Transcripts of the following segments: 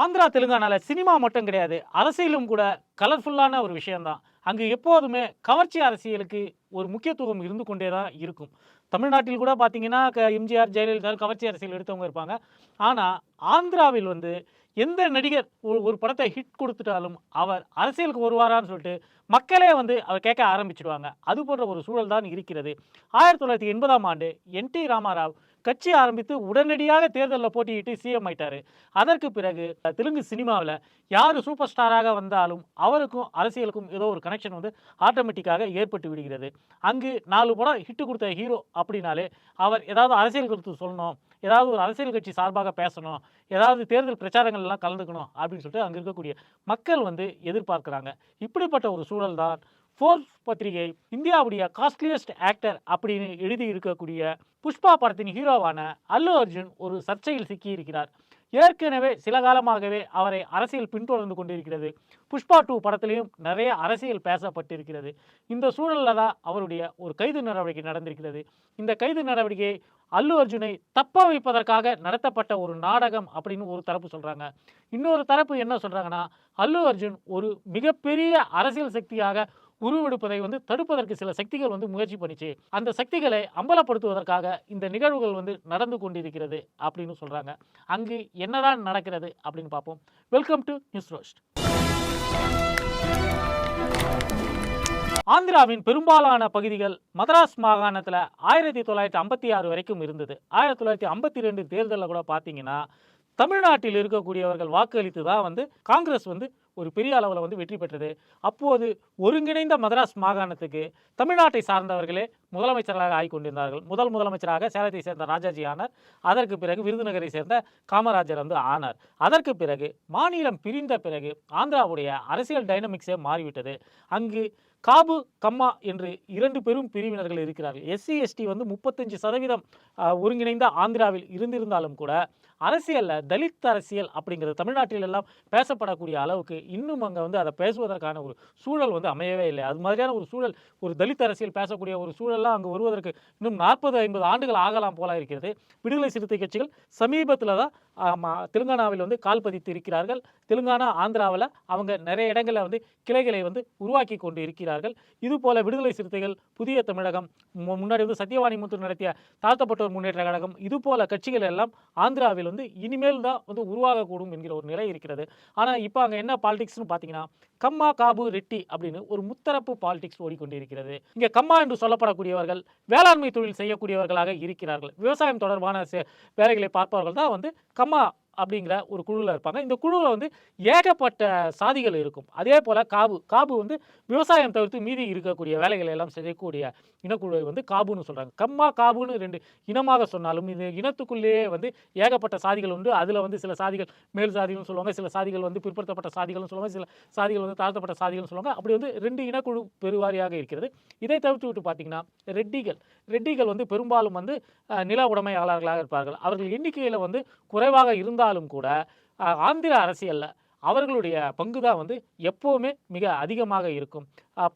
Andhra தெலுங்கானால cinema மட்டும் கிடையாது அரசியலும் கூட கலர்ஃபுல்லான ஒரு விஷயம்தான். அங்கு எப்போதுமே கவர்ச்சி அரசியலுக்கு ஒரு முக்கியத்துவம் இருந்து கொண்டே தான் இருக்கும். தமிழ்நாட்டில் கூட பார்த்தீங்கன்னா க எம்ஜிஆர் ஜெயலலிதா கவர்ச்சி அரசியல் எடுத்தவங்க இருப்பாங்க. ஆனால் ஆந்திராவில் வந்து எந்த நடிகர் ஒரு ஒரு படத்தை ஹிட் கொடுத்துட்டாலும் அவர் அரசியலுக்கு வருவாரான்னு சொல்லிட்டு மக்களே வந்து அவர் கேட்க ஆரம்பிச்சிடுவாங்க அது போன்ற ஒரு சூழல் தான் இருக்கிறது. ஆயிரத்தி தொள்ளாயிரத்தி எண்பதாம் ஆண்டு என் டி ராமாராவ் கட்சி ஆரம்பித்து உடனடியாக தேர்தலில் போட்டியிட்டு சிஎம் ஆயிட்டாரு. அதற்கு பிறகு தெலுங்கு சினிமாவில் யார் சூப்பர் ஸ்டாராக வந்தாலும் அவருக்கும் அரசியலுக்கும் ஏதோ ஒரு கனெக்ஷன் வந்து ஆட்டோமேட்டிக்காக ஏற்பட்டு விடுகிறது. அங்கு நாலு படம் ஹிட்டு கொடுத்த ஹீரோ அப்படின்னாலே அவர் ஏதாவது அரசியல் குறித்து சொல்லணும் ஏதாவது ஒரு அரசியல் கட்சி சார்பாக பேசணும் ஏதாவது தேர்தல் பிரச்சாரங்கள்லாம் கலந்துக்கணும் அப்படின்னு சொல்லிட்டு அங்கே இருக்கக்கூடிய மக்கள் வந்து எதிர்பார்க்குறாங்க. இப்படிப்பட்ட ஒரு சூழல் தான் ஃபோர்ஸ் பத்திரிகை இந்தியாவுடைய காஸ்ட்லியஸ்ட் ஆக்டர் அப்படின்னு எழுதி இருக்கக்கூடிய புஷ்பா படத்தின் ஹீரோவான அல்லு அர்ஜுன் ஒரு சர்ச்சையில் சிக்கியிருக்கிறார். ஏற்கனவே சில காலமாகவே அவரை அரசியல் பின்தொடர்ந்து கொண்டிருக்கிறது. புஷ்பா டூ படத்திலையும் நிறைய அரசியல் பேசப்பட்டிருக்கிறது. இந்த சூழலில் தான் அவருடைய ஒரு கைது நடவடிக்கை நடந்திருக்கிறது. இந்த கைது நடவடிக்கை அல்லு அர்ஜுனை தப்ப வைப்பதற்காக நடத்தப்பட்ட ஒரு நாடகம் அப்படின்னு ஒரு தரப்பு சொல்கிறாங்க இன்னொரு தரப்பு என்ன சொல்கிறாங்கன்னா அல்லு அர்ஜுன் ஒரு மிகப்பெரிய அரசியல் சக்தியாக உருவெடுப்பதை வந்து தடுப்பதற்கு சில சக்திகள் வந்து முயற்சி பண்ணிச்சு. அந்த சக்திகளை அம்பலப்படுத்துவதற்காக இந்த நிகழ்வுகள் வந்து நடந்து கொண்டிருக்கிறது அப்படின்னு சொல்கிறாங்க அங்கு என்னதான் நடக்கிறது அப்படின்னு பார்ப்போம். வெல்கம் டு நியூஸ் ரோஸ்ட் ஆந்திராவின் பெரும்பாலான பகுதிகள் மதராஸ் மாகாணத்தில் ஆயிரத்தி தொள்ளாயிரத்தி ஐம்பத்தி ஆறு வரைக்கும் இருந்தது. ஆயிரத்தி தொள்ளாயிரத்தி ஐம்பத்தி ரெண்டு தேர்தலில் கூட பார்த்தீங்கன்னா தமிழ்நாட்டில் இருக்கக்கூடியவர்கள் வாக்களித்து தான் வந்து காங்கிரஸ் வந்து ஒரு பெரிய அளவில் வந்து வெற்றி பெற்றது. அப்போது ஒருங்கிணைந்த மதராஸ் மாகாணத்துக்கு தமிழ்நாட்டை சார்ந்தவர்களே முதலமைச்சர்களாக ஆகிக் கொண்டிருந்தார்கள் முதல் முதலமைச்சராக சேலத்தை சேர்ந்த ராஜாஜி ஆனார். அதற்கு பிறகு விருதுநகரை சேர்ந்த காமராஜர் வந்து ஆனார். அதற்கு பிறகு மாநிலம் பிரிந்த பிறகு ஆந்திராவுடைய அரசியல் டைனமிக்ஸே மாறிவிட்டது. அங்கு காபு கம்மா என்று இரண்டு பெரும் பிரிவினர்கள் இருக்கிறார்கள். எஸ்சி எஸ்டி வந்து முப்பத்தஞ்சு சதவீதம் ஒருங்கிணைந்த ஆந்திராவில் இருந்திருந்தாலும் கூட அரசியலில் தலித் அரசியல் அப்படிங்கிறது தமிழ்நாட்டில் எல்லாம் பேசப்படக்கூடிய அளவுக்கு இன்னும் அங்கே வந்து அதை பேசுவதற்கான ஒரு சூழல் வந்து அமையவே இல்லை. அது மாதிரியான ஒரு சூழல் ஒரு தலித் அரசியல் பேசக்கூடிய ஒரு சூழல்லாம் அங்கே வருவதற்கு இன்னும் நாற்பது ஐம்பது ஆண்டுகள் ஆகலாம் போல இருக்கிறது. விடுதலை சிறுத்தை கட்சிகள் சமீபத்தில் தான் தெலுங்கானாவில் வந்து கால் பதித்து இருக்கிறார்கள். தெலுங்கானா ஆந்திராவில் அவங்க நிறைய இடங்களில் வந்து கிளைகளை வந்து உருவாக்கி கொண்டு இருக்கிறார்கள். இது போல விடுதலை சிறுத்தைகள் புதிய தமிழகம் முன்னாடி வந்து சத்தியவாணி முத்து நடத்திய தாழ்த்தப்பட்டோர் முன்னேற்ற கழகம் இது போல கட்சிகள் எல்லாம் ஆந்திராவில் வந்து இனிமேல் தான் வந்து உருவாகக்கூடும் என்கிற ஒரு நிலை இருக்கிறது. ஆனால் இப்போ அங்கே என்ன பாலிடிக்ஸ்னு பார்த்தீங்கன்னா கம்மா காபு ரெட்டி அப்படின்னு ஒரு முத்தரப்பு பாலிடிக்ஸ் ஓடிக்கொண்டிருக்கிறது. இங்கே கம்மா என்று சொல்லப்படக்கூடியவர்கள் வேளாண்மை தொழில் செய்யக்கூடியவர்களாக இருக்கிறார்கள். விவசாயம் தொடர்பான வேலைகளை பார்ப்பவர்கள் தான் வந்து கம்மா அப்படிங்கிற ஒரு குழுவில் இருப்பாங்க. இந்த குழுவில் வந்து ஏகப்பட்ட சாதிகள் இருக்கும். அதே போல் காபு காபு வந்து விவசாயம் தவிர்த்து மீதி இருக்கக்கூடிய வேலைகளை எல்லாம் செய்யக்கூடிய இனக்குழுவை வந்து காபுன்னு சொல்கிறாங்க கம்மா காபுன்னு ரெண்டு இனமாக சொன்னாலும் இது இனத்துக்குள்ளேயே வந்து ஏகப்பட்ட சாதிகள் உண்டு. அதில் வந்து சில சாதிகள் மேல் சாதிகள்னு சொல்லுவாங்க சில சாதிகள் வந்து பிற்படுத்தப்பட்ட சாதிகள்னு சொல்லுவாங்க சில சாதிகள் வந்து தாழ்த்தப்பட்ட சாதிகள்னு சொல்லுவாங்க. அப்படி வந்து ரெண்டு இனக்குழு பெருவாரியாக இருக்கிறது. இதை தவிர்த்து விட்டு பார்த்திங்கன்னா ரெட்டிகள் ரெட்டிகள் வந்து பெரும்பாலும் வந்து நில உடைமையாளர்களாக இருப்பார்கள். அவர்கள் எண்ணிக்கையில் வந்து குறைவாக இருந்தால் இருந்தாலும் கூட ஆந்திர அரசியலில் அவர்களுடைய பங்கு தான் வந்து எப்போவுமே மிக அதிகமாக இருக்கும்.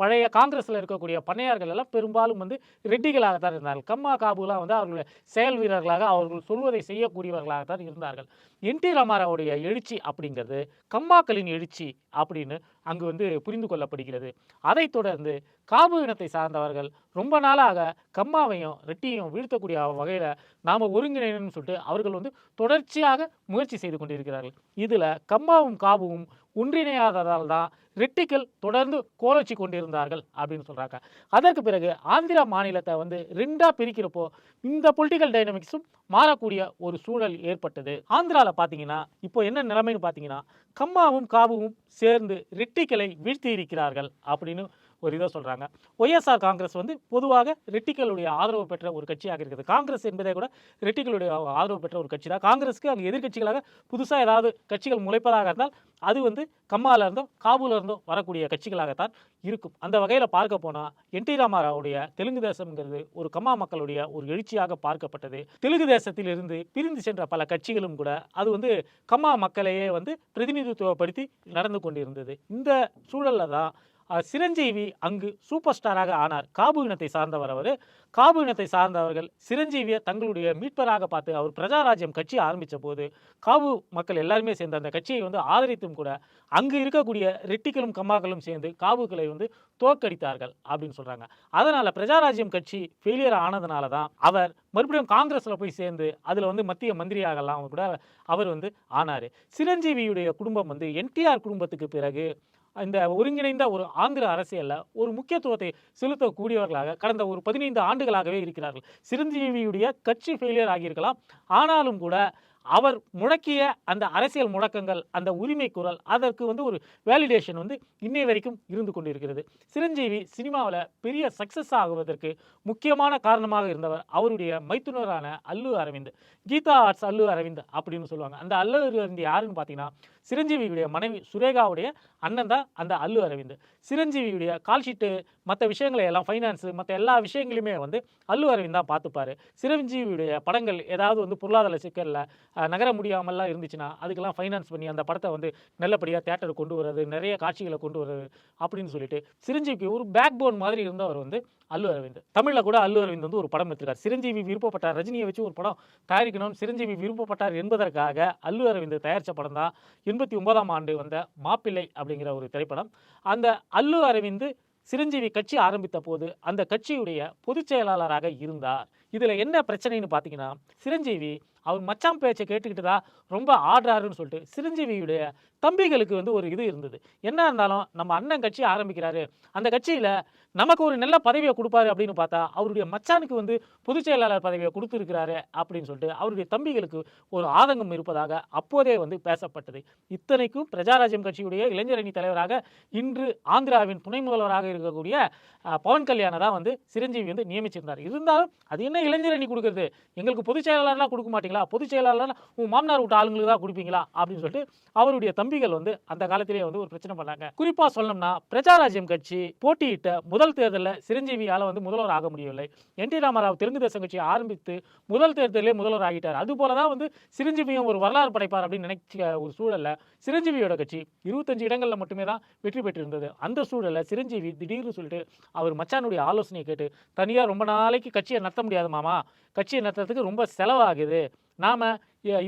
பழைய காங்கிரஸில் இருக்கக்கூடிய பண்ணையார்கள் எல்லாம் பெரும்பாலும் வந்து ரெட்டிகளாக தான் இருந்தார்கள். கம்மா காபுலாம் வந்து அவர்களுடைய செயல் வீரர்களாக அவர்கள் சொல்வதை செய்யக்கூடியவர்களாக தான் இருந்தார்கள். என் டி ராமாராவுடைய எழுச்சி அப்படிங்கிறது கம்மாக்களின் எழுச்சி அப்படின்னு அங்கு வந்து புரிந்து கொள்ளப்படுகிறது. அதைத் தொடர்ந்து காபு இனத்தை சார்ந்தவர்கள் ரொம்ப நாளாக கம்மாவையும் ரெட்டியையும் வீழ்த்தக்கூடிய வகையில் நாம் ஒருங்கிணைன்னு சொல்லிட்டு அவர்கள் வந்து தொடர்ச்சியாக முயற்சி செய்து கொண்டிருக்கிறார்கள். இதில் கம்மாவும் காபுவும் ஒன்றிணையாததால் தான் ரெட்டிகள் தொடர்ந்து கோலச்சி கொண்டிருந்தார்கள் அப்படின்னு சொல்கிறாங்க அதற்கு பிறகு ஆந்திரா மாநிலத்தை வந்து ரெண்டாக பிரிக்கிறப்போ இந்த பொலிட்டிக்கல் டைனமிக்ஸும் மாறக்கூடிய ஒரு சூழல் ஏற்பட்டது. ஆந்திராவில் பார்த்தீங்கன்னா இப்போ என்ன நிலைமைன்னு பார்த்தீங்கன்னா கம்மாவும் காபுவும் சேர்ந்து ரெட்டிகளை வீழ்த்தி இருக்கிறார்கள் அப்படின்னு ஒரு இதை சொல்கிறாங்க ஒய்எஸ்ஆர் காங்கிரஸ் வந்து பொதுவாக ரெட்டிகளுடைய ஆதரவு பெற்ற ஒரு கட்சியாக இருக்குது. காங்கிரஸ் என்பதே கூட ரெட்டிகளுடைய ஆதரவு பெற்ற ஒரு கட்சி தான் காங்கிரஸுக்கு அங்கே எதிர்க்கட்சிகளாக புதுசாக ஏதாவது கட்சிகள் முளைப்பதாக இருந்தால் அது வந்து கம்மால இருந்தோ காபூல இருந்தோ வரக்கூடிய கட்சிகளாகத்தான் இருக்கும். அந்த வகையில் பார்க்க போனால் என் டி ராமாராவுடைய தெலுங்கு தேசம்ங்கிறது ஒரு கம்மா மக்களுடைய ஒரு எழுச்சியாக பார்க்கப்பட்டது. தெலுங்கு தேசத்தில் இருந்து பிரிந்து சென்ற பல கட்சிகளும் கூட அது வந்து கம்மா மக்களையே வந்து பிரதிநிதித்துவப்படுத்தி நடந்து கொண்டிருந்தது. இந்த சூழலில் தான் சிரஞ்சீவி அங்கு சூப்பர் ஸ்டாராக ஆனார். காபு இனத்தை சார்ந்தவர் அவர். காபு இனத்தை சார்ந்தவர்கள் சிரஞ்சீவியை தங்களுடைய மீட்பராக பார்த்து அவர் பிரஜாராஜ்யம் கட்சி ஆரம்பித்த போது காபு மக்கள் எல்லாருமே சேர்ந்து அந்த கட்சியை வந்து ஆதரித்தும் கூட அங்கு இருக்கக்கூடிய ரெட்டிகளும் கம்மாக்களும் சேர்ந்து காபுக்களை வந்து தோற்கடித்தார்கள் அப்படின்னு சொல்கிறாங்க அதனால் பிரஜாராஜ்யம் கட்சி ஃபெயிலியர் ஆனதுனால தான் அவர் மறுபடியும் காங்கிரஸில் போய் சேர்ந்து அதில் வந்து மத்திய மந்திரியாகலாம் கூட அவர் வந்து ஆனார். சிரஞ்சீவியுடைய குடும்பம் வந்து என்டிஆர் குடும்பத்துக்கு பிறகு இந்த ஒருங்கிணைந்த ஒரு ஆந்திர அரசியலில் ஒரு முக்கியத்துவத்தை செலுத்தக்கூடியவர்களாக கடந்த ஒரு பதினைந்து ஆண்டுகளாகவே இருக்கிறார்கள். சிரஞ்சீவியுடைய கட்சி ஃபெயிலியர் ஆகியிருக்கலாம். ஆனாலும் கூட அவர் முழக்கிய அந்த அரசியல் முழக்கங்கள் அந்த உரிமை குரல் அதற்கு வந்து ஒரு வேலிடேஷன் வந்து இன்னை வரைக்கும் இருந்து கொண்டிருக்கிறது. சிரஞ்சீவி சினிமாவில் பெரிய சக்ஸஸ் ஆகுவதற்கு முக்கியமான காரணமாக இருந்தவர் அவருடைய மைத்துனரான அல்லு அரவிந்த். கீதா ஆர்ட்ஸ் அல்லு அரவிந்த் அப்படின்னு சொல்லுவாங்க. அந்த அல்லு அரவிந்த் யாருன்னு பார்த்தீங்கன்னா சிரஞ்சீவியுடைய மனைவி சுரேகாவுடைய அண்ணன் தான் அந்த அல்லு அரவிந்த். சிரஞ்சீவியுடைய கால்ஷீட்டு மற்ற விஷயங்களை எல்லாம் ஃபைனான்ஸு மற்ற எல்லா விஷயங்களையுமே வந்து அல்லு அரவிந்த் தான் பார்த்துப்பாரு. சிரஞ்சீவியுடைய படங்கள் ஏதாவது வந்து பொருளாதார சிக்கலில் நகர முடியாமல்லாம் இருந்துச்சுன்னா அதுக்கெல்லாம் ஃபைனான்ஸ் பண்ணி அந்த படத்தை வந்து நல்லபடியாக தேட்டருக்கு கொண்டு வர்றது நிறைய காட்சிகளை கொண்டு வர்றது அப்படின்னு சொல்லிட்டு சிரஞ்சீவிக்கு ஒரு பேக் போன் மாதிரி இருந்தவர் வந்து அல்லு அரவிந்த். தமிழில் கூட அல்லு அரவிந்த் வந்து ஒரு படம் எடுத்திருக்கார். சிரஞ்சீவி விருப்பப்பட்டார் ரஜினியை வச்சு ஒரு படம் தயாரிக்கணும் சிரஞ்சீவி விருப்பப்பட்டார் என்பதற்காக அல்லு அரவிந்த் தயாரித்த படம் தான். எண்பத்தி ஒன்பதாம் ஆண்டு வந்த மாப்பிள்ளை அப்படிங்கிற ஒரு திரைப்படம். அந்த அல்லு அரவிந்து சிரஞ்சீவி கட்சி ஆரம்பித்த போது அந்த கட்சியுடைய பொதுச் செயலாளராக இருந்தார். இதில் என்ன பிரச்சனைன்னு பார்த்தீங்கன்னா சிரஞ்சீவி அவர் மச்சான் பேச்சை கேட்டுக்கிட்டு தான் ரொம்ப ஆடுறாருன்னு சொல்லிட்டு சிரஞ்சீவியுடைய தம்பிகளுக்கு வந்து ஒரு இது இருந்தது. என்ன இருந்தாலும் நம்ம அண்ணன் கட்சி ஆரம்பிக்கிறாரு. அந்த கட்சியில் நமக்கு ஒரு நல்ல பதவியை கொடுப்பாரு அப்படின்னு பார்த்தா அவருடைய மச்சானுக்கு வந்து பொதுச் செயலாளர் பதவியை கொடுத்துருக்கிறாரு அப்படின்னு சொல்லிட்டு அவருடைய தம்பிகளுக்கு ஒரு ஆதங்கம் இருப்பதாக அப்போதே வந்து பேசப்பட்டது. இத்தனைக்கும் பிரஜாராஜ்யம் கட்சியுடைய இளைஞரணி தலைவராக இன்று ஆந்திராவின் துணை முதல்வராக இருக்கக்கூடிய பவன் கல்யாண தான் வந்து சிரஞ்சீவி வந்து நியமிச்சிருந்தார். இருந்தாலும் அது என்ன இளைஞரணி கொடுக்குறது? எங்களுக்கு பொதுச் செயலாளர்லாம் கொடுக்க மாட்டீங்களா? பொதுச் செயலாளர் உன் மாமனார் விட்ட ஆளுங்களுக்கு தான் கொடுப்பீங்களா? அப்படின்னு சொல்லிட்டு அவருடைய தம்பிகள் வந்து அந்த காலத்திலேயே வந்து ஒரு பிரச்சனை பண்ணாங்க. குறிப்பாக சொல்லணும்னா பிரஜாராஜ்யம் கட்சி போட்டியிட்ட முதல் தேர்தலில் சிரஞ்சீவியால் வந்து முதல்வர் ஆக முடியவில்லை. என். டி. ராமராவ் தெலுங்கு தேசம் கட்சியை ஆரம்பித்து முதல் தேர்தலிலே முதல்வர் ஆகிட்டார். அதுபோல தான் வந்து சிரஞ்சீவியும் ஒரு வரலாறு படைப்பார் அப்படின்னு நினைச்ச ஒரு சூழல்ல சிரஞ்சீவியோட கட்சி இருபத்தஞ்சு இடங்களில் மட்டுமே தான் வெற்றி பெற்றிருந்தது. அந்த சூழல்ல சிரஞ்சீவி திடீர்னு சொல்லிட்டு அவர் மச்சானுடைய ஆலோசனையை கேட்டு தனியாக ரொம்ப நாளைக்கு கட்சியை நடத்த முடியாது மாமா. கட்சியை நடத்துறதுக்கு ரொம்ப செலவாகுது. நாம்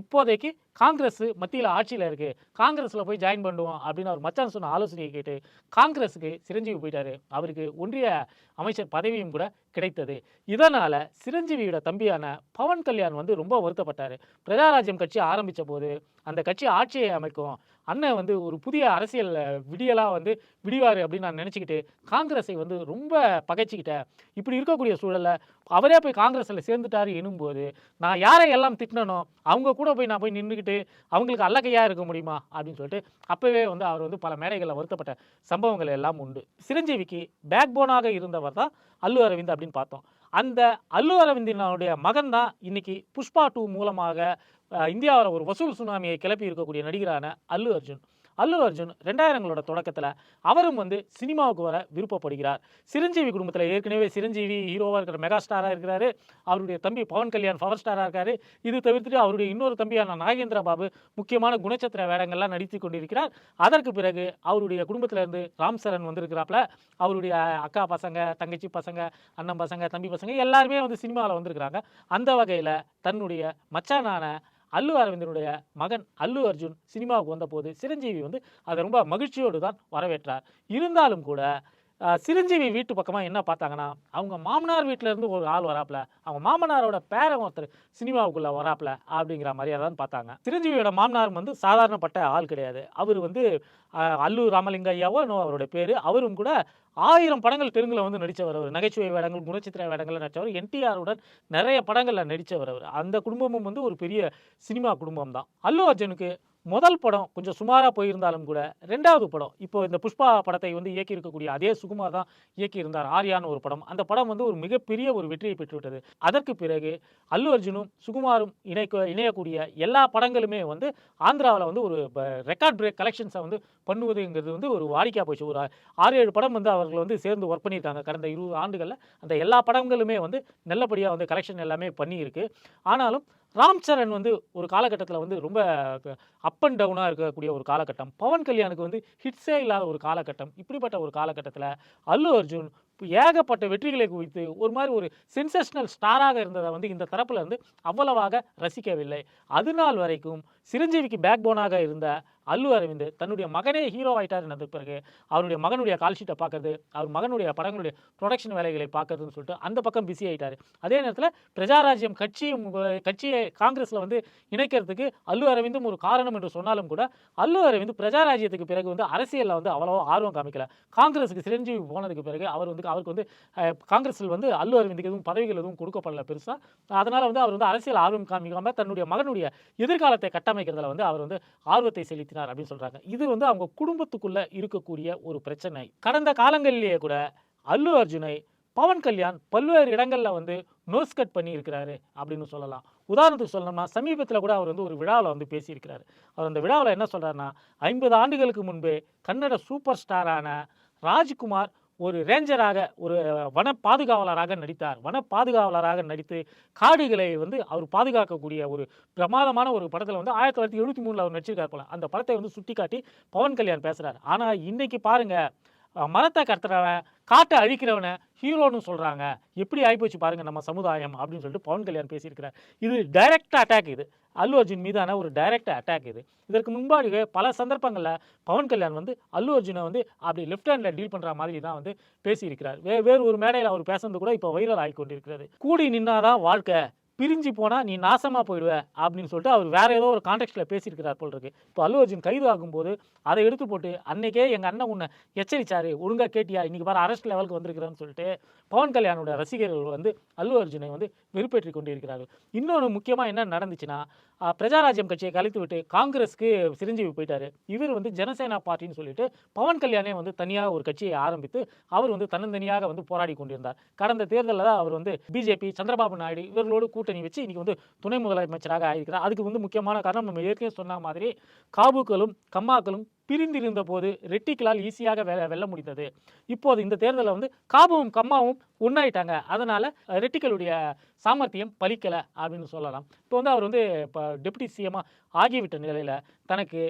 இப்போதைக்கு காங்கிரஸ் மத்தியில் ஆட்சியில் இருக்குது காங்கிரஸில் போய் ஜாயின் பண்ணுவோம் அப்படின்னு அவர் மச்சான் சொன்ன ஆலோசனையை கேட்டு காங்கிரஸுக்கு சிரஞ்சீவி போயிட்டாரு. அவருக்கு ஒன்றிய அமைச்சர் பதவியும் கூட கிடைத்தது. இதனால் சிரஞ்சீவியோட தம்பியான பவன் கல்யாண் வந்து ரொம்ப வருத்தப்பட்டார். பிரஜாராஜ்யம் கட்சி ஆரம்பித்த போது அந்த கட்சி ஆட்சியை அமைக்கும். அண்ணன் வந்து ஒரு புதிய அரசியல் விடியலாக வந்து விடிவார் அப்படின்னு நான் நினச்சிக்கிட்டு காங்கிரஸை வந்து ரொம்ப பகைச்சிக்கிட்டேன். இப்படி இருக்கக்கூடிய சூழல்ல அவரே போய் காங்கிரஸில் சேர்ந்துட்டாரு எனும்போது நான் யாரை எல்லாம் திட்டினனோ அவங்க கூட போய் நான் போய் நின்றுக்கிட்டு அவங்களுக்கு அல்லக்கையாக இருக்க முடியுமா? அப்படின்னு சொல்லிட்டு அப்போவே வந்து அவர் வந்து பல மேடைகளில் வருத்தப்பட்ட சம்பவங்கள் எல்லாம் உண்டு. சிரஞ்சீவிக்கு பேக் போனாக இருந்தவர் தான் அல்லு அரவிந்த் அப்படின்னு பார்த்தோம். அந்த அல்லு அரவிந்தினுடைய மகன் தான் இன்னைக்கு புஷ்பா டூ மூலமாக இந்தியாவில் ஒரு வசூல் சுனாமியை கிளப்பி இருக்கக்கூடிய நடிகரான அல்லு அர்ஜுன். அல்லு அர்ஜுன் ரெண்டாயிரங்களோட தொடக்கத்தில் அவரும் வந்து சினிமாவுக்கு வர விருப்பப்படுகிறார். சிரஞ்சீவி குடும்பத்தில் ஏற்கனவே சிரஞ்சீவி ஹீரோவாக இருக்கிற மெகா ஸ்டாராக இருக்கிறாரு. அவருடைய தம்பி பவன் கல்யாண் பவர் ஸ்டாராக இருக்காரு. இது தவிர்த்துட்டு அவருடைய இன்னொரு தம்பியான நாகேந்திர பாபு முக்கியமான குணச்சத்திர வேடங்கள்லாம் நடித்து கொண்டிருக்கிறார். அதற்கு பிறகு அவருடைய குடும்பத்திலேருந்து ராம் சரண் வந்திருக்கிறாப்புல அவருடைய அக்கா பசங்க தங்கச்சி பசங்க அண்ணன் பசங்க தம்பி பசங்க எல்லாருமே வந்து சினிமாவில் வந்திருக்கிறாங்க. அந்த வகையில் தன்னுடைய மச்சானான அல்லு அரவிந்தனுடைய மகன் அல்லு அர்ஜுன் சினிமாவுக்கு வந்தபோது சிரஞ்சீவி வந்து அதை ரொம்ப மகிழ்ச்சியோடு தான் வரவேற்றார். இருந்தாலும் கூட சிரஞ்சீவி வீட்டு பக்கமாக என்ன பார்த்தாங்கன்னா அவங்க மாமனார் வீட்டில் இருந்து ஒரு ஆள் வராப்புல அவங்க மாமனாரோட பேரன் ஒருத்தர் சினிமாவுக்குள்ளே வராப்பில் அப்படிங்கிற மாதிரியாக தான் பார்த்தாங்க. சிரஞ்சீவியோட மாமனார் வந்து சாதாரணப்பட்ட ஆள் கிடையாது. அவர் வந்து அஹ், அல்லு ராமலிங்க ஐயாவோ அவருடைய பேர். அவரும் கூட ஆயிரம் படங்கள் தெலுங்குல வந்து நடித்தவர் அவர். நகைச்சுவை வேடங்கள் குணச்சித்திர வேடங்களில் நடித்தவர் என்டிஆருடன் நிறைய படங்களில் நடித்தவர் அவர். அந்த குடும்பமும் வந்து ஒரு பெரிய சினிமா குடும்பம் தான் அல்லு அர்ஜுனுக்கு முதல் படம் கொஞ்சம் சுமாராக போயிருந்தாலும் கூட ரெண்டாவது படம் இப்போ இந்த புஷ்பா படத்தை வந்து இயக்கி இருக்கக்கூடிய அதே சுகுமார் தான் இயக்கியிருந்தார் ஆர்யான்னு ஒரு படம். அந்த படம் வந்து ஒரு மிகப்பெரிய ஒரு வெற்றியை பெற்றுவிட்டது. அதற்கு பிறகு அல்லு அர்ஜுனும் சுகுமாரும் இணைக்க இணையக்கூடிய எல்லா படங்களுமே வந்து ஆந்திராவில் வந்து ஒரு ரெக்கார்ட் பிரேக் கலெக்ஷன்ஸை வந்து பண்ணுவதுங்கிறது வந்து ஒரு வாடிக்கையாக போச்சு. ஒரு ஆறு ஏழு படம் வந்து அவர்கள் வந்து சேர்ந்து ஒர்க் பண்ணியிருக்காங்க. கடந்த இருபது ஆண்டுகளில் அந்த எல்லா படங்களுமே வந்து நல்லபடியாக வந்து கலெக்ஷன் எல்லாமே பண்ணியிருக்கு. ஆனாலும் ராம் சரண் வந்து ஒரு காலகட்டத்தில் வந்து ரொம்ப அப் அண்ட் டவுனாக இருக்கக்கூடிய ஒரு காலகட்டம். பவன் கல்யாணுக்கு வந்து ஹிட்ஸே இல்லாத ஒரு காலகட்டம். இப்படிப்பட்ட ஒரு காலகட்டத்தில் அல்லு அர்ஜுன் ஏகப்பட்ட வெற்றிகளை குவித்து ஒரு மாதிரி ஒரு சென்சேஷனல் ஸ்டாராக இருந்ததை வந்து இந்த தரப்பில் இருந்து அவ்வளவாக ரசிக்கவில்லை. அது நாள் வரைக்கும் சிரஞ்சீவிக்கு பேக் போனாக இருந்த அல்லு அரவிந்த் தன்னுடைய மகனே ஹீரோ ஆயிட்டாருன்னது பிறகு அவருடைய மகனுடைய கால்ஷீட்டை பார்க்கறது அவர் மகனுடைய படங்களுடைய ப்ரொடக்ஷன் வேலைகளை பார்க்கறதுன்னு சொல்லிட்டு அந்த பக்கம் பிஸி ஆயிட்டாரு. அதே நேரத்தில் பிரஜாராஜ்யம் கட்சியும் கட்சியை காங்கிரஸில் வந்து இணைக்கிறதுக்கு அல்லு அரவிந்தும் ஒரு காரணம் என்று சொன்னாலும் கூட அல்லு அரவிந்த் பிரஜாராஜ்யத்துக்கு பிறகு வந்து அரசியலில் வந்து அவ்வளவா ஆர்வம் காமிக்கல. காங்கிரஸுக்கு சிரஞ்சீவி போனதுக்கு பிறகு அவர் வந்து அவருக்கு வந்து காங்கிரஸில் வந்து அல்லு அரவிந்துக்கு எதுவும் பதவிகள் எதுவும் கொடுக்கப்படல பெருசாக அதனால் வந்து அவர் வந்து அரசியல் ஆர்வம் காமிக்காமல் தன்னுடைய மகனுடைய எதிர்காலத்தை கட்டமைக்கிறதுல வந்து அவர் வந்து ஆர்வத்தை செலுத்தினார். அப்படின்னு சொல்கிறாங்க இது வந்து அவங்க குடும்பத்துக்குள்ளே இருக்கக்கூடிய ஒரு பிரச்சனை. கடந்த காலங்களிலேயே கூட அல்லு அர்ஜுனை பவன் கல்யாண் பல்வேறு இடங்களில் வந்து நோஸ் கட் பண்ணியிருக்கிறாரு அப்படின்னு சொல்லலாம். உதாரணத்துக்கு சொல்லணும்னா சமீபத்தில் கூட அவர் வந்து ஒரு விழாவில் வந்து பேசியிருக்கிறாரு. அவர் அந்த விழாவில் என்ன சொல்கிறாருன்னா ஐம்பது ஆண்டுகளுக்கு முன்பே கன்னட சூப்பர் ஸ்டாரான ராஜ்குமார் ஒரு ரேஞ்சராக ஒரு வன பாதுகாவலராக நடித்தார். வன பாதுகாவலராக நடித்து காடுகளை வந்து அவர் பாதுகாக்கக்கூடிய ஒரு பிரமாதமான ஒரு படத்தில் வந்து ஆயிரத்தி தொள்ளாயிரத்தி எழுபத்தி மூணில் அவர் நடிச்சிருக்கார் போல. அந்த படத்தை வந்து சுட்டிக்காட்டி பவன் கல்யாண் பேசுகிறார் ஆனால் இன்னைக்கு பாருங்கள் மரத்தை கடத்துறவன் காட்டை அழிக்கிறவனை ஹீரோன்னு சொல்கிறாங்க எப்படி ஆகிப்போச்சு பாருங்கள் நம்ம சமுதாயம் அப்படின்னு சொல்லிட்டு பவன் கல்யாண் பேசியிருக்கிறார். இது டைரக்ட் அட்டாக் இது. அல்லு அர்ஜுன் மீதான ஒரு டைரக்ட் அட்டாக் இது. இதற்கு முன்பாக பல சந்தர்ப்பங்களில் பவன் கல்யாண் வந்து அல்லு அர்ஜுனை வந்து அப்படி லெஃப்ட் ஹேண்டில் டீல் பண்ணுற மாதிரி தான் வந்து பேசியிருக்கிறார். வே வேறு ஒரு மேடையில் அவர் பேசுறது கூட இப்போ வைரல் ஆகி கொண்டிருக்கிறது. கூடி நின்னாதான் வாழ்க்கை பிரிஞ்சு போனால் நீ நாசமாக போயிடுவ அப்படின்னு சொல்லிட்டு அவர் வேறு ஏதோ ஒரு கான்டெக்ட்டில் பேசியிருக்கிறார் போல் இருக்கு. இப்போ அல்லு அர்ஜுன் கைது ஆகும்போது அதை எடுத்து போட்டு அன்னைக்கே எங்கள் அண்ணன் உன்னை எச்சரிச்சாரு ஒழுங்காக கேட்டியா? இன்றைக்கி பாரு அரெஸ்ட் லெவலுக்கு வந்திருக்கிறேன்னு சொல்லிட்டு பவன் கல்யாணோட ரசிகர்கள் வந்து அல்லு அர்ஜுனை வந்து வெறுப்பேற்றி கொண்டிருக்கிறார்கள். இன்னொன்று முக்கியமாக என்ன நடந்துச்சுன்னா பிரஜாராஜ்யம் கட்சியை கலைத்து விட்டு காங்கிரஸ்க்கு சிரஞ்சீவி போயிட்டாரு. இவர் வந்து ஜனசேனா பார்ட்டின்னு சொல்லிட்டு பவன் கல்யாணே வந்து தனியாக ஒரு கட்சியை ஆரம்பித்து அவர் வந்து தன்னந்தனியாக வந்து போராடி கொண்டிருந்தார். கடந்த தேர்தலில் தான் அவர் வந்து பிஜேபி சந்திரபாபு நாயுடு இவர்களோடு கூட்டணி வச்சு இன்றைக்கி வந்து துணை முதலமைச்சராக ஆயிருக்கிறார். அதுக்கு வந்து முக்கியமான காரணம் நம்ம ஏற்கனவே சொன்ன மாதிரி காபுக்களும் கம்மாக்களும் பிரிந்திருந்த போது ரெட்டிக்கலால் ஈஸியாக வெ வெல்ல முடிந்தது. இப்போது இந்த தேர்தலில் வந்து காபவும் கம்மாவும் ஒன்றாயிட்டாங்க அதனால ரெட்டிக்கலுடைய சாமர்த்தியம் பலிக்கலை அப்படின்னு சொல்லலாம். இப்போ வந்து அவர் வந்து இப்போ டெப்யூட்டி சிஎம்மாக ஆகிவிட்ட நிலையில் தனக்கு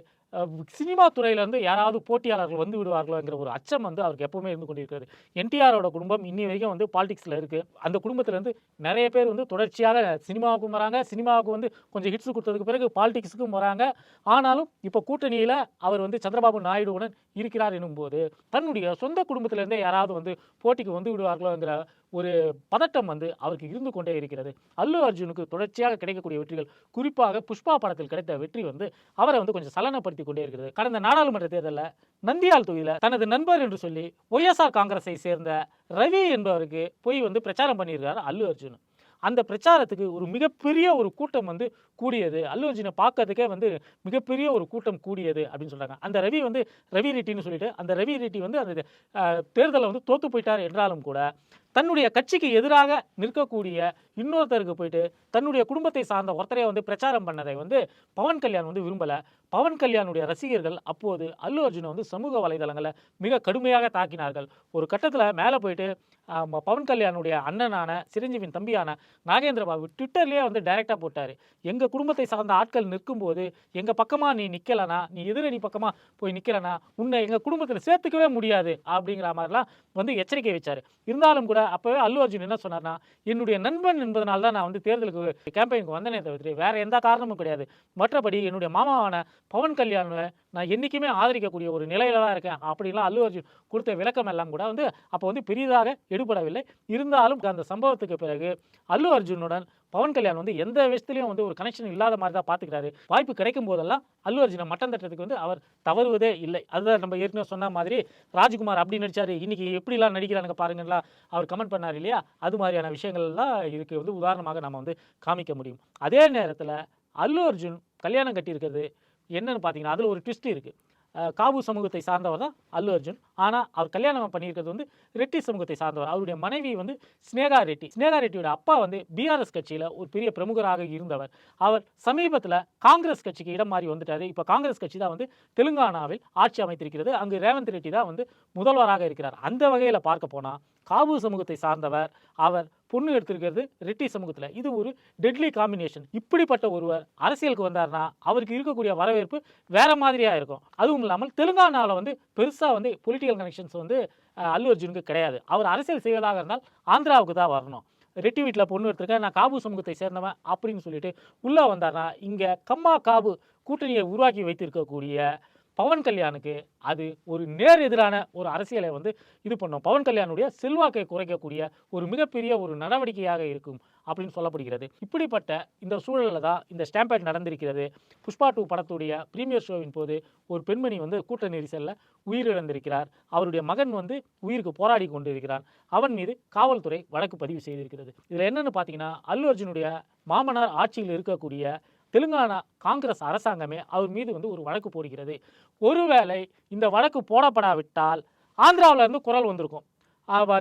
சினிமா துறையிலேருந்து யாராவது போட்டியாளர்கள் வந்து விடுவார்களோங்கிற ஒரு அச்சம் வந்து அவருக்கு எப்பவுமே இருந்து கொண்டிருக்கிறது. என்டிஆரோட குடும்பம் இன்னி வரைக்கும் வந்து பாலிடிக்ஸில் இருக்குது அந்த குடும்பத்திலேருந்து நிறைய பேர் வந்து தொடர்ச்சியாக சினிமாவுக்கும் வராங்க. சினிமாவுக்கு வந்து கொஞ்சம் ஹிட்ஸ் கொடுத்ததுக்கு பிறகு பாலிடிக்ஸுக்கும் வராங்க. ஆனாலும் இப்போ கூட்டணியில் அவர் வந்து சந்திரபாபு நாயுடுவுடன் இருக்கிறார் எனும்போது தன்னுடைய சொந்த குடும்பத்திலேருந்தே யாராவது வந்து போட்டிக்கு வந்து விடுவார்களோங்கிற ஒரு பதட்டம் வந்து அவருக்கு இருந்து கொண்டே இருக்கிறது. அல்லு அர்ஜுனுக்கு தொடர்ச்சியாக கிடைக்கக்கூடிய வெற்றிகள் குறிப்பாக புஷ்பா படத்தில் கிடைத்த வெற்றி வந்து அவரை வந்து கொஞ்சம் சலனப்படுத்தி கொண்டே இருக்கிறது. கடந்த நாடாளுமன்ற தேர்தலில் நந்தியால் தொகுதியில் தனது நண்பர் என்று சொல்லி ஒய்எஸ்ஆர் காங்கிரஸை சேர்ந்த ரவி என்பவருக்கு போய் வந்து பிரச்சாரம் பண்ணியிருக்காரு அல்லு அர்ஜுன். அந்த பிரச்சாரத்துக்கு ஒரு மிகப்பெரிய ஒரு கூட்டம் வந்து கூடியது. அல்லு அர்ஜுனை பார்க்கறதுக்கே வந்து மிகப்பெரிய ஒரு கூட்டம் கூடியது அப்படின்னு சொல்கிறாங்க அந்த ரவி வந்து ரவி ரெட்டின்னு சொல்லிட்டு அந்த ரவி ரெட்டி வந்து அந்த தேர்தலில் வந்து தோற்று போயிட்டார் என்றாலும் கூட தன்னுடைய கட்சிக்கு எதிராக நிற்கக்கூடிய இன்னொருத்தருக்கு போயிட்டு தன்னுடைய குடும்பத்தை சார்ந்த ஒருத்தரைய வந்து பிரச்சாரம் பண்ணதை வந்து பவன் கல்யாண் வந்து விரும்பலை. பவன் கல்யாணுடைய ரசிகர்கள் அப்போது அல்லு அர்ஜுனை வந்து சமூக வலைதளங்களை மிக கடுமையாக தாக்கினார்கள். ஒரு கட்டத்தில் மேலே போயிட்டு பவன் கல்யாணுடைய அண்ணனான சிரஞ்சீவின் தம்பியான நாகேந்திர பாபு ட்விட்டர்லேயே வந்து டைரெக்டாக போட்டார். எங்கள் குடும்பத்தை சார்ந்த ஆட்கள் நிற்கும்போது எங்கள் பக்கமாக நீ நிற்கலனா நீ எதிரணி பக்கமாக போய் நிற்கலனா உன்னை எங்கள் குடும்பத்தில் சேர்த்துக்கவே முடியாது. அப்படிங்கிற மாதிரிலாம் வந்து எச்சரிக்கை வச்சார். இருந்தாலும் கூட அப்போவே அல்லு அர்ஜுன் என்ன சொன்னார்னா என்னுடைய நண்பன் என்பதனால தான் நான் வந்து தேர்தலுக்கு கேம்பெயினுக்கு வந்தேனே தவிர்த்து வேறு எந்த காரணமும் கிடையாது. மற்றபடி என்னுடைய மாமாவான பவன் கல்யாண நான் என்றைக்குமே ஆதரிக்கக்கூடிய ஒரு நிலையில தான் இருக்கேன். அப்படின்லாம் அல்லு அர்ஜுன் கொடுத்த விளக்கம் எல்லாம் கூட வந்து அப்போ வந்து பெரிதாக எடுபடவில்லை. இருந்தாலும் அந்த சம்பவத்துக்கு பிறகு அல்லு அர்ஜுனுடன் பவன் கல்யாண் வந்து எந்த விஷயத்துலையும் வந்து ஒரு கனெக்ஷன் இல்லாத மாதிரி தான் பார்த்துக்கிறாரு. வாய்ப்பு கிடைக்கும் போதெல்லாம் அல்லு அர்ஜுனை மட்டம் தட்டுறதுக்கு வந்து அவர் தவறுவதே இல்லை. அதுதான் நம்ம ஏற்கனவே சொன்ன மாதிரி ராஜ்குமார் அப்படி நடிச்சாரு. இன்னைக்கு எப்படிலாம் நடிக்கிறானுங்க பாருங்களா அவர் கமெண்ட் பண்ணார் இல்லையா? அது மாதிரியான விஷயங்கள்லாம் இதுக்கு வந்து உதாரணமாக நம்ம வந்து காமிக்க முடியும். அதே நேரத்தில் அல்லு அர்ஜுன் கல்யாணம் கட்டியிருக்கிறது என்னன்னு பார்த்தீங்கன்னா அதில் ஒரு ட்விஸ்ட் இருக்குது காபு சமூகத்தை சார்ந்தவர் தான் அல்லு அர்ஜுன். ஆனால் அவர் கல்யாணம் பண்ணியிருக்கிறது வந்து ரெட்டி சமூகத்தை சார்ந்தவர். அவருடைய மனைவி வந்து ஸ்னேகா ரெட்டி. ஸ்னேகா ரெட்டியோட அப்பா வந்து பிஆர்எஸ் கட்சியில் ஒரு பெரிய பிரமுகராக இருந்தவர். அவர் சமீபத்தில் காங்கிரஸ் கட்சிக்கு இடம் மாறி வந்துட்டார். இப்போ காங்கிரஸ் கட்சி தான் வந்து தெலுங்கானாவில் ஆட்சி அமைத்திருக்கிறது. அங்கு ரேவந்த் ரெட்டி தான் வந்து முதல்வராக இருக்கிறார். அந்த வகையில் பார்க்க போனால் காபு சமூகத்தை சார்ந்தவர். அவர் பொண்ணு எடுத்திருக்கிறது ரெட்டி சமூகத்தில். இது ஒரு டெட்லி காம்பினேஷன் இப்படிப்பட்ட ஒருவர் அரசியலுக்கு வந்தார்னா அவருக்கு இருக்கக்கூடிய வரவேற்பு வேற மாதிரியாக இருக்கும். அதுவும் இல்லாமல் தெலுங்கானாவில் வந்து பெருசாக வந்து பொலிட்டிக்கல் கனெக்ஷன்ஸ் வந்து அல்லு அர்ஜுனுக்கு கிடையாது. அவர் அரசியல் செய்வதாக இருந்தால் ஆந்திராவுக்கு தான் வரணும். ரெட்டி வீட்டில் பொண்ணு எடுத்திருக்கேன் நான் காபு சமூகத்தை சேர்ந்தவன் அப்படின்னு சொல்லிட்டு உள்ளே வந்தார்னா இங்கே கம்மா காபு கூட்டணியை உருவாக்கி வைத்திருக்கக்கூடிய பவன் கல்யாணுக்கு அது ஒரு நேர் எதிரான ஒரு அரசியலை வந்து இது பண்ணும். பவன் கல்யாணுடைய செல்வாக்கை குறைக்கக்கூடிய ஒரு மிகப்பெரிய ஒரு நடவடிக்கையாக இருக்கும் அப்படின்னு சொல்லப்படுகிறது. இப்படிப்பட்ட இந்த சூழலில் தான் இந்த ஸ்டாம்பேட் நடந்திருக்கிறது. புஷ்பா டூ படத்துடைய ப்ரீமியர் ஷோவின் போது ஒரு பெண்மணி வந்து கூட்ட நெரிசலில் உயிரிழந்திருக்கிறார். அவருடைய மகன் வந்து உயிருக்கு போராடி கொண்டிருக்கிறான் அவன் மீது காவல்துறை வழக்கு பதிவு செய்திருக்கிறது. இதில் என்னென்னு பார்த்தீங்கன்னா அல்லு அர்ஜுனுடைய மாமனார் ஆட்சியில் இருக்கக்கூடிய தெலுங்கானா காங்கிரஸ் அரசாங்கமே அவர் மீது வந்து ஒரு வழக்கு போடுகிறது. ஒருவேளை இந்த வழக்கு போடப்படாவிட்டால் ஆந்திராவிலேருந்து குரல் வந்திருக்கும்.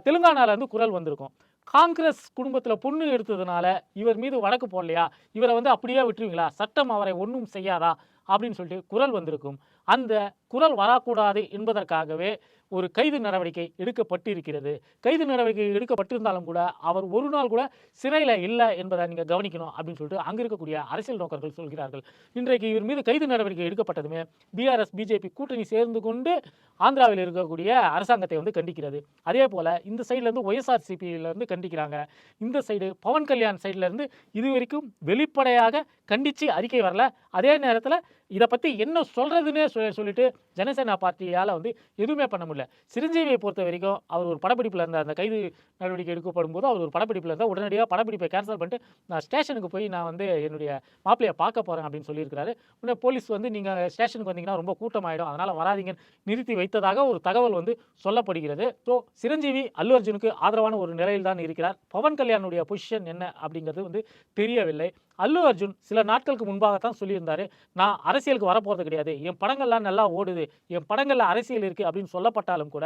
தெலுங்கானாலேருந்து குரல் வந்திருக்கும். காங்கிரஸ் குடும்பத்தில் பொண்ணு எடுத்ததுனால இவர் மீது வழக்கு போடலையா? இவரை வந்து அப்படியே விட்டுருவீங்களா? சட்டம் அவரை ஒன்றும் செய்யாதா? அப்படின்னு சொல்லிட்டு குரல் வந்திருக்கும். அந்த குரல் வரக்கூடாது என்பதற்காகவே ஒரு கைது நடவடிக்கை எடுக்கப்பட்டிருக்கிறது. கைது நடவடிக்கை எடுக்கப்பட்டிருந்தாலும் கூட அவர் ஒரு நாள் கூட சிறையில் இல்லை என்பதை நீங்கள் கவனிக்கணும் அப்படின்னு சொல்லிட்டு அங்கே இருக்கக்கூடிய அரசியல் நோக்கர்கள் சொல்கிறார்கள். இன்றைக்கு இவர் மீது கைது நடவடிக்கை எடுக்கப்பட்டதுமே பிஆர்எஸ் பிஜேபி கூட்டணி சேர்ந்து கொண்டு ஆந்திராவில் இருக்கக்கூடிய அரசாங்கத்தை வந்து கண்டிக்கிறது. அதே போல் இந்த சைட்லேருந்து ஒய்எஸ்ஆர்சிபியிலேருந்து கண்டிக்கிறாங்க. இந்த சைடு பவன் கல்யாண் சைட்லேருந்து இது வரைக்கும் வெளிப்படையாக கண்டித்து அறிக்கை வரல. அதே நேரத்தில் இதை பற்றி என்ன சொல்கிறதுன்னே சொல்லிட்டு ஜனசேனா பார்ட்டியால் வந்து எதுவுமே பண்ண முடியல. சிரஞ்சீவியை பொறுத்த வரைக்கும் அவர் ஒரு படப்பிடிப்பில் இருந்த அந்த கைது நடவடிக்கை எடுக்கப்படும் போது அவர் ஒரு படப்பிடிப்பில் இருந்தால் உடனடியாக படப்பிடிப்பை கேன்சல் பண்ணிட்டு நான் ஸ்டேஷனுக்கு போய் நான் வந்து என்னுடைய மாப்பிள்ளையை பார்க்க போகிறேன் அப்படின்னு சொல்லியிருக்கிறாரு. உடனே போலீஸ் வந்து நீங்கள் ஸ்டேஷனுக்கு வந்தீங்கன்னா ரொம்ப கூட்டமாயிடும். அதனால் வராதீங்கன்னு நிறுத்தி வைத்ததாக ஒரு தகவல் வந்து சொல்லப்படுகிறது. ஸோ சிரஞ்சீவி அல்லு அர்ஜுனுக்கு ஆதரவான ஒரு நிலையில் தான் இருக்கிறார். பவன் கல்யாணுடைய பொசிஷன் என்ன அப்படிங்கிறது வந்து தெரியவில்லை. அல்லு அர்ஜுன் சில நாட்களுக்கு முன்பாகத்தான் சொல்லியிருந்தாரு நான் அரசியலுக்கு வரப்போகிறது கிடையாது. என் படங்கள்லாம் நல்லா ஓடுது. என் படங்களில் அரசியல் இருக்குது அப்படின்னு சொல்லப்பட்டாலும் கூட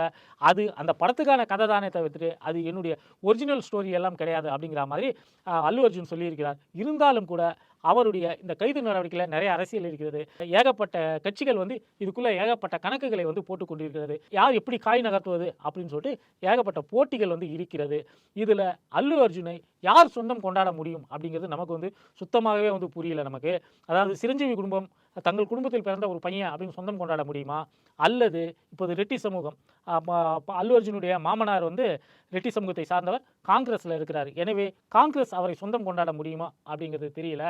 அது அந்த படத்துக்கான கதை தானே தவிர்த்துட்டு அது என்னுடைய ஒரிஜினல் ஸ்டோரி எல்லாம் கிடையாது அப்படிங்கிற மாதிரி அல்லு அர்ஜுன் சொல்லியிருக்கிறார். இருந்தாலும் கூட அவருடைய இந்த கைது நடவடிக்கையில் நிறைய அரசியல் இருக்கிறது. ஏகப்பட்ட கட்சிகள் வந்து இதுக்குள்ள ஏகப்பட்ட கணக்குகளை வந்து போட்டு கொண்டிருக்கிறது. யார் எப்படி காய் நகர்த்துவது அப்படின்னு சொல்லிட்டு ஏகப்பட்ட போட்டிகள் வந்து இருக்கிறது. இதில் அல்லு அர்ஜுனை யார் சொந்தம் கொண்டாட முடியும் அப்படிங்கிறது நமக்கு வந்து சுத்தமாகவே வந்து புரியல நமக்கு. அதாவது சிரஞ்சீவி குடும்பம் தங்கள் குடும்பத்தில் பிறந்த ஒரு பையன் அப்படின்னு சொந்தம் கொண்டாட முடியுமா? அல்லது இப்போது ரெட்டி சமூகம் அல்லு அர்ஜுனுடைய மாமனார் வந்து ரெட்டி சமூகத்தை சார்ந்தவர் காங்கிரஸில் இருக்கிறார். எனவே காங்கிரஸ் அவரை சொந்தம் கொண்டாட முடியுமா அப்படிங்கிறது தெரியல.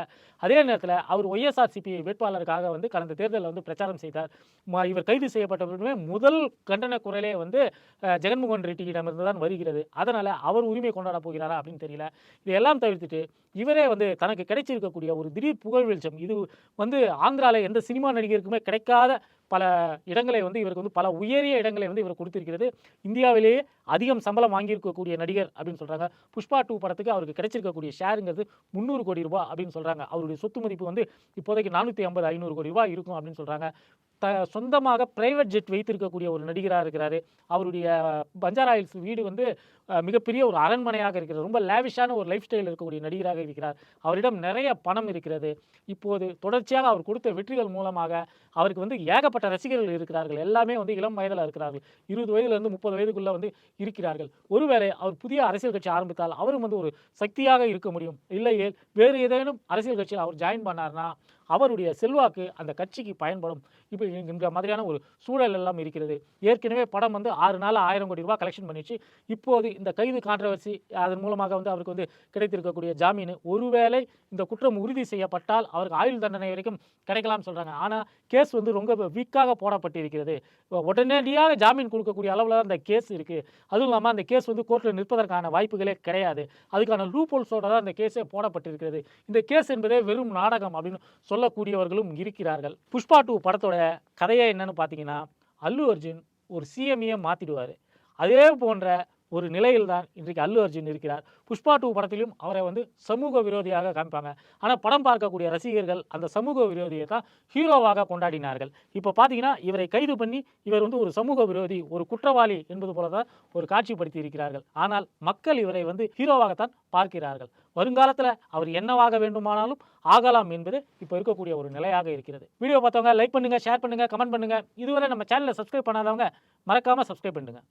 அதே நேரத்தில் அவர் ஒய்எஸ்ஆர்சிபி வேட்பாளருக்காக வந்து கடந்த தேர்தலில் வந்து பிரச்சாரம் செய்தார். இவர் கைது செய்யப்பட்டவருமே முதல் கண்டன குரலே வந்து ஜெகன்மோகன் ரெட்டியிடமிருந்து தான் வருகிறது. அதனால் அவர் உரிமை கொண்டாட போகிறாரா அப்படின்னு தெரியல. இதையெல்லாம் தவிர்த்துட்டு இவரே வந்து தனக்கு கிடைச்சிருக்கக்கூடிய ஒரு திடீர் புகழ் வெளிச்சம் இது வந்து ஆந்திரா இந்தியாவில் எந்த சினிமா நடிகருக்குமே கிடைக்காத பல இடங்களை வந்து இவருக்கு வந்து பல உயரிய இடங்களை வந்து இவர் கொடுத்திருக்கிறது. இந்தியாவிலேயே அதிகம் சம்பளம் வாங்கியிருக்கக்கூடிய நடிகர் அப்படின்னு சொல்கிறாங்க புஷ்பா டூ படத்துக்கு அவருக்கு கிடைச்சிருக்கக்கூடிய ஷேருங்கிறது முந்நூறு கோடி ரூபாய் அப்படின்னு சொல்கிறாங்க அவருடைய சொத்து மதிப்பு வந்து இப்போதைக்கு நானூற்றி ஐம்பது ஐநூறு கோடி ரூபாய் இருக்கும் அப்படின்னு சொல்கிறாங்க த சொந்தமாக பிரைவேட் ஜெட் வைத்திருக்கக்கூடிய ஒரு நடிகராக இருக்கிறாரு. அவருடைய பஞ்சாரா ஹில்ஸ் வீடு வந்து மிகப்பெரிய ஒரு அரண்மனையாக இருக்கிறது. ரொம்ப லேவிஷான ஒரு லைஃப் ஸ்டைல் இருக்கக்கூடிய நடிகராக இருக்கிறார். அவரிடம் நிறைய பணம் இருக்கிறது. இப்போது தொடர்ச்சியாக அவர் கொடுத்த வெற்றிகள் மூலமாக அவருக்கு வந்து ஏகப்பட்ட ரசிகர்கள் இருக்கிறார்கள். எல்லாமே வந்து இளம் வயதில் இருக்கிறார்கள். இருபது வயதுலேருந்து முப்பது வயதுக்குள்ளே வந்து இருக்கிறார்கள். ஒருவேளை அவர் புதிய அரசியல் கட்சி ஆரம்பித்தால் அவரும் வந்து ஒரு சக்தியாக இருக்க முடியும். இல்லையே வேறு ஏதேனும் அரசியல் கட்சியில் அவர் ஜாயின் பண்ணார்னா அவருடைய செல்வாக்கு அந்த கட்சிக்கு பயன்படும். இப்போ இந்த மாதிரியான ஒரு சூழல் எல்லாம் இருக்கிறது. ஏற்கனவே படம் வந்து ஆறு நாள் ஆயிரம் கோடி ரூபாய் கலெக்ஷன் பண்ணிச்சு. இப்போது இந்த கைது கான்ட்ரவர்சி அதன் மூலமாக வந்து அவருக்கு வந்து கிடைத்திருக்கக்கூடிய ஜாமீன். ஒருவேளை இந்த குற்றம் உறுதி செய்யப்பட்டால் அவருக்கு ஆயுள் தண்டனை வரைக்கும் கிடைக்கலாம்னு சொல்கிறாங்க ஆனால் கேஸ் வந்து ரொம்ப வீக்காக போடப்பட்டிருக்கிறது. உடனடியாக ஜாமீன் கொடுக்கக்கூடிய அளவில் தான் அந்த கேஸ் இருக்குது அதுவும் இல்லாமல் அந்த கேஸ் வந்து கோர்ட்டில் நிற்பதற்கான வாய்ப்புகளே கிடையாது. அதுக்கான லூப் ஹோல்ஸோட தான் அந்த கேஸே போடப்பட்டிருக்கிறது. இந்த கேஸ் என்பதே வெறும் நாடகம் அப்படின்னு சொல்லக்கூடியவர்களும் இருக்கிறார்கள். புஷ்பா டூ படத்தோட கதையே என்னன்னு பார்த்தீங்கன்னா அல்லு அர்ஜுன் ஒரு சிஎம்ஏ மாற்றிடுவார் அதே போன்ற ஒரு நிலையில் தான் இன்றைக்கு அல்லு அர்ஜுன் இருக்கிறார். புஷ்பா டூ படத்திலும் அவரை வந்து சமூக விரோதியாக காமிப்பாங்க ஆனால் படம் பார்க்கக்கூடிய ரசிகர்கள் அந்த சமூக விரோதியை தான் ஹீரோவாக கொண்டாடினார்கள். இப்போ பார்த்தீங்கன்னா இவரை கைது பண்ணி இவர் வந்து ஒரு சமூக விரோதி ஒரு குற்றவாளி என்பது போல தான் ஒரு காட்சிப்படுத்தி இருக்கிறார்கள். ஆனால் மக்கள் இவரை வந்து ஹீரோவாகத்தான் பார்க்கிறார்கள். வருங்காலத்தில் அவர் என்னவாக வேண்டுமானாலும் ஆகலாம் என்பது இப்போ இருக்கக்கூடிய ஒரு நிலையாக இருக்கிறது. வீடியோ பார்த்தவங்க லைக் பண்ணுங்க ஷேர் பண்ணுங்க கமெண்ட் பண்ணுங்க. இதுவரை நம்ம சேனலை சப்ஸ்கிரைப் பண்ணாதவங்க மறக்காம சப்ஸ்கிரைப் பண்ணுங்க